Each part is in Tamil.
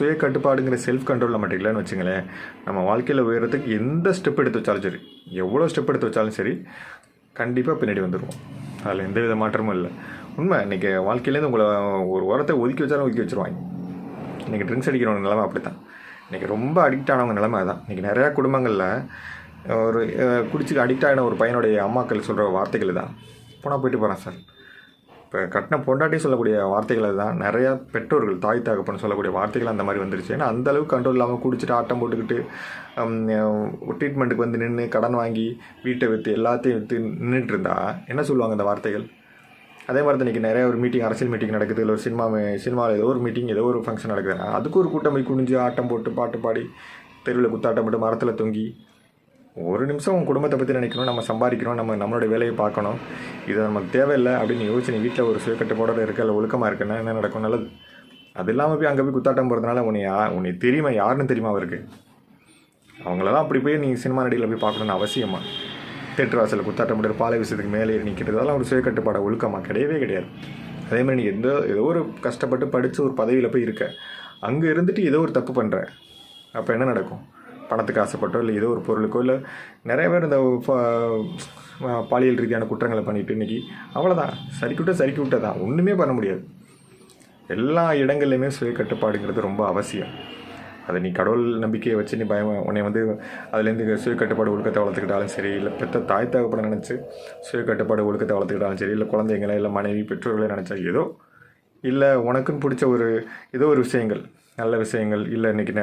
சுய கட்டுப்பாடுங்கிற செல்ஃப் கண்ட்ரோல் நம்ம இல்லைன்னு வச்சுங்களேன் நம்ம வாழ்க்கையில் உயரத்துக்கு எந்த ஸ்டெப் எடுத்து வச்சாலும் சரி எவ்வளோ ஸ்டெப் எடுத்து வச்சாலும் சரி கண்டிப்பாக பின்னாடி வந்துடுவோம் அதில் எந்த வித மாற்றமும் இல்லை. உண்மை இன்றைக்கி வாழ்க்கையிலேருந்து உங்களை ஒரு உரத்தை ஒதுக்கி வச்சாலும் ஒதுக்கி வச்சுருவாங்க. இன்றைக்கி ட்ரிங்க்ஸ் அடிக்கிறவங்க நிலமை அப்படி தான் இன்றைக்கி ரொம்ப அடிக்ட் ஆனவங்க நிலமை அதான். இன்றைக்கி நிறையா குடும்பங்களில் ஒரு அஹ், குடிச்சுக்கு அடிக்ட் ஆகின ஒரு பையனுடைய அம்மாக்கள் சொல்கிற வார்த்தைகள் தான் போனால் போயிட்டு போகிறேன் சார். இப்போ கட்டின பொண்டாட்டி சொல்லக்கூடிய வார்த்தைகளை தான் நிறையா பெற்றோர்கள் தாய் தகப்பன்னு சொல்லக்கூடிய வார்த்தைகள் அந்த மாதிரி வந்துருச்சு. ஏன்னா அந்த அளவுக்கு கண்ட்ரோல் இல்லாமல் குடிச்சிட்டு ஆட்டம் போட்டுக்கிட்டு ட்ரீட்மெண்ட்டுக்கு வந்து நின்று கடன் வாங்கி வீட்டை விற்று எல்லாத்தையும் விற்று நின்றுட்டு இருந்தா என்ன சொல்லுவாங்க அந்த வார்த்தைகள்? அதே மாதிரி தான் இன்றைக்கி நிறைய ஒரு மீட்டிங் அரசியல் மீட்டிங் நடக்குது. இல்லை ஒரு சினிமா சினிமாவில் ஏதோ ஒரு மீட்டிங் ஏதோ ஒரு ஃபங்க்ஷன் நடக்குதுன்னா அதுக்கு ஒரு கூட்டம் போய் குனிஞ்சு ஆட்டம் போட்டு பாட்டு பாடி தெருவில் குத்தாட்டம் போட்டு மரத்தில் தொங்கி ஒரு நிமிஷம் உன் குடும்பத்தை பற்றி நினைக்கணும் நம்ம சம்பாதிக்கணும் நம்ம நம்மளோட வேலையை பார்க்கணும். இது நமக்கு தேவையில்லை அப்படின்னு யோசிச்சு நீ வீட்டில் ஒரு சுயக்கட்டுப்பாடோட இருக்க இல்லை ஒழுக்கமாக இருக்குன்னா என்ன நடக்கும்? நல்லது. அது இல்லாமல் போய் அங்கே போய் குத்தாட்டம் போகிறதுனால உன்னை யா உன்னை தெரியுமா யாருன்னு தெரியுமா அவருக்கு? அவங்களெல்லாம் அப்படி போய் நீ சினிமா நடிகையில் போய் பார்க்கணுன்னு அவசியமா? தேட்டர் வாசலில் குத்தாட்டம் போட்டு பாலை விஷயத்துக்கு மேலே ஏறி நிற்கிறது அதெல்லாம் ஒரு சுயக்கட்டுப்பாடை ஒழுக்கமாக கிடையவே கிடையாது. அதேமாதிரி நீ எந்த ஏதோ ஒரு கஷ்டப்பட்டு படித்து ஒரு பதவியில் போய் இருக்க. அங்கே இருந்துட்டு ஏதோ ஒரு தப்பு பண்ணுற அப்போ என்ன நடக்கும்? பணத்துக்கு ஆசைப்பட்டோ இல்லை ஏதோ ஒரு பொருளுக்கோ இல்லை நிறைய பேர் இந்த பாலியல் ரீதியான குற்றங்களை பண்ணிட்டு இன்னைக்கு அவ்வளோதான் சறுக்கி விட்ட தான். ஒன்றுமே பண்ண முடியாது. எல்லா இடங்கள்லையுமே சுய கட்டுப்பாடுங்கிறது ரொம்ப அவசியம். அதை நீ கடவுள் நம்பிக்கையை வச்சு நீ பயம் உன்னை வந்து அதுலேருந்து சுய கட்டுப்பாடு ஒழுக்கத்தை வளர்த்துக்கிட்டாலும் சரி இல்லை பெற்ற தாய் தகப்பட நினச்சி சுய கட்டுப்பாடு ஒழுக்கத்தை வளர்த்துக்கிட்டாலும் சரி இல்லை குழந்தைங்களை இல்லை மனைவி பெற்றோர்களை நினச்சா ஏதோ இல்லை உனக்குன்னு பிடிச்ச ஒரு ஏதோ ஒரு விஷயங்கள் நல்ல விஷயங்கள் இல்லை இன்றைக்கி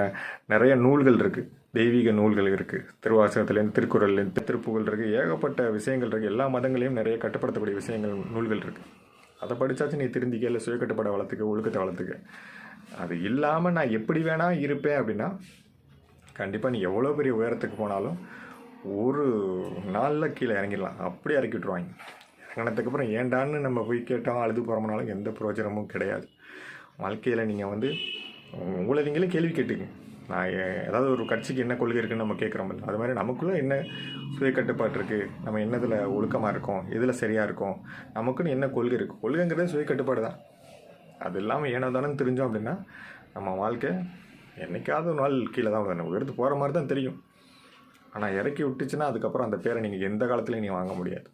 நிறைய நூல்கள் இருக்குது தெய்வீக நூல்கள் இருக்குது திருவாசகத்துலேருந்து திருக்குறள்லேருந்து திருப்புகள் இருக்குது ஏகப்பட்ட விஷயங்கள் இருக்குது எல்லா மதங்களையும் நிறைய கட்டுப்படுத்தக்கூடிய விஷயங்கள் நூல்கள் இருக்குது அதை படித்தாச்சும் நீ திருந்திக்க இல்லை வளர்த்துக்க ஒழுக்கத்தை வளர்த்துக்க. அது இல்லாமல் நான் எப்படி வேணால் இருப்பேன் அப்படின்னா கண்டிப்பாக நீ எவ்வளோ பெரிய உயரத்துக்கு போனாலும் ஒரு நாளில் கீழே இறங்கிடலாம். அப்படியே இறக்கி விட்ருவாங்க இறங்கினதுக்கப்புறம் ஏண்டான்னு நம்ம போய் கேட்டோம் அழுது போகிறோம்னாலும் எந்த பிரயோஜனமும் கிடையாது. வாழ்க்கையில் நீங்கள் வந்து உங்களை நீங்களே கேள்வி கேட்டுங்க நான் ஏதாவது ஒரு கட்சிக்கு என்ன கொள்கை இருக்குன்னு நம்ம கேட்குறோம்ல அது மாதிரி நமக்குள்ளே என்ன சுய கட்டுப்பாடு இருக்குது நம்ம என்னதில் ஒழுக்கமாக இருக்கோம்? எதில் சரியாக இருக்கும்? நமக்குன்னு என்ன கொள்கை இருக்குது கொள்கைங்கிறது சுய கட்டுப்பாடு தான். அது இல்லாமல் ஏனோ தானே தெரிஞ்சோம் அப்படின்னா நம்ம வாழ்க்கை என்னைக்காவது ஒரு நாள் கீழே தான் வரும் எடுத்து போகிற மாதிரி தான் தெரியும். ஆனால் இறக்கி விட்டுச்சுன்னா அதுக்கப்புறம் அந்த பேரை நீங்கள் எந்த காலத்துலையும் நீ வாங்க முடியாது.